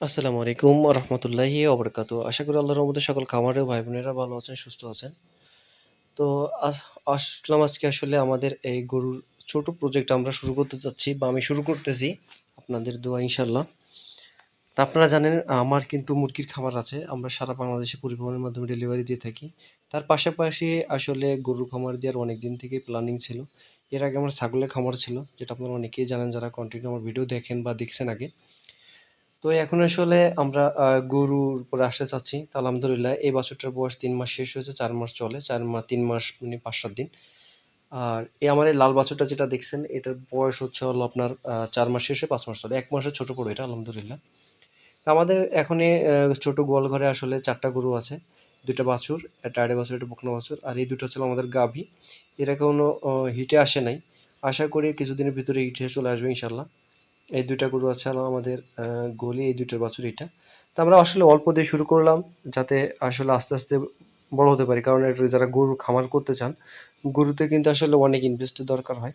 আসসালামু আলাইকুম রহমতুল্লাহি অবরকাত আশা করি আল্লাহর রহমতে সকল খামারের ভাই বোনেরা ভালো আছেন, সুস্থ আছেন। তো আসলাম আজকে আসলে আমাদের এই গরুর ছোট প্রজেক্ট আমরা শুরু করতে চাচ্ছি বা আমি শুরু করতেছি আপনাদের দোয়া ইনশাল্লাহ তা আপনারা জানেন, আমার কিন্তু মুরগির খামার আছে। আমরা সারা বাংলাদেশে পরিবহনের মাধ্যমে ডেলিভারি দিয়ে থাকি। তার পাশাপাশি আসলে গরুর খামার দেওয়ার অনেক দিন থেকে প্ল্যানিং ছিল। এর আগে আমার ছাগলের খামার ছিল, যেটা আপনারা অনেকেই জানেন, যারা কন্টিনিউ আমার ভিডিও দেখেন বা দেখছেন আগে। তো এখন আসলে আমরা গরুর উপরে আসতে চাচ্ছি। তো আলহামদুলিল্লাহ এই বছরটার বয়স তিন মাস শেষ হয়েছে, চার মাস চলে, চার মাস তিন মাস মানে পাঁচ সাত দিন। আর এই আমার এই লাল বাছুরটা যেটা দেখছেন, এটার বয়স হচ্ছে হলো আপনার চার মাস শেষে পাঁচ মাস চলে। এক মাসের ছোট বড় এটা, আলহামদুলিল্লাহ। তো আমাদের এখনই ছোট গোয়াল ঘরে আসলে চারটা গরু আছে, দুইটা বাছুর, একটা আড়ে বাছুর, একটা বকনা বাছুর, আর এই দুটো ছিল আমাদের গাভী। এরা কোনো হিটে আসে নাই। আশা করি কিছুদিনের ভিতরে হিটে চলে আসবে ইনশাল্লাহ এই দুইটা গরু আছে আমাদের গলি, এই দুইটার বাছুর এটা। তো আমরা আসলে অল্প দিয়ে শুরু করলাম যাতে আসলে আস্তে আস্তে বড় হতে পারি। কারণ এটা যারা গরু খামার করতে চান, গরুতে কিন্তু আসলে অনেক ইনভেস্টের দরকার হয়।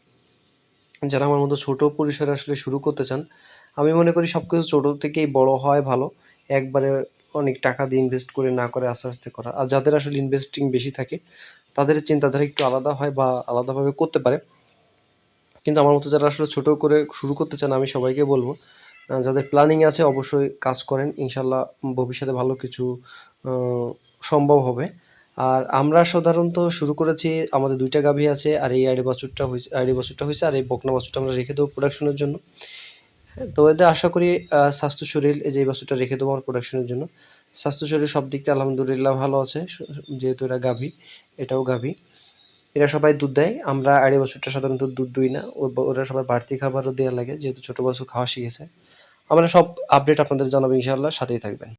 যারা আমার মতো ছোট পরিসরে আসলে শুরু করতে চান, আমি মনে করি সব কিছু ছোটো থেকেই বড় হয় ভালো। একবারে অনেক টাকা দিয়ে ইনভেস্ট করে না করে আস্তে আস্তে করা। আর যাদের আসলে ইনভেস্টিং বেশি থাকে, তাদের চিন্তাধারা একটু আলাদা হয় বা আলাদাভাবে করতে পারে। কিন্তু আমার মতো যারা আসলে ছোটো করে শুরু করতে চান, আমি সবাইকে বলব যাদের প্ল্যানিং আছে অবশ্যই কাজ করেন। ইনশাল্লাহ ভবিষ্যতে ভালো কিছু সম্ভব হবে। আর আমরা সাধারণত শুরু করেছি, আমাদের দুইটা গাভী আছে, আর এই আড়ি বছরটা হয়েছে আড়ি বছরটা হয়েছে আর এই বকনা বছরটা আমরা রেখে দেবো প্রোডাকশনের জন্য। তো এদের আশা করি স্বাস্থ্য শরীর, এই যে এই বছরটা রেখে দেবো আমার প্রোডাকশনের জন্য, স্বাস্থ্য শরীর সব দিক থেকে আলহামদুলিল্লাহ ভালো আছে, যেহেতু এরা গাভী, এটাও গাভী। এরা সবাই দুধ দেয়, আমরা আড়াই বছরটা সাধারণত দুধ দুই না ওরা সবাই বাড়তি খাবারও দেওয়া লাগে, যেহেতু ছোটো বছর খাওয়া শিখেছে। আমরা সব আপডেট আপনাদের জানাব ইনশাআল্লাহ, সাথেই থাকবেন।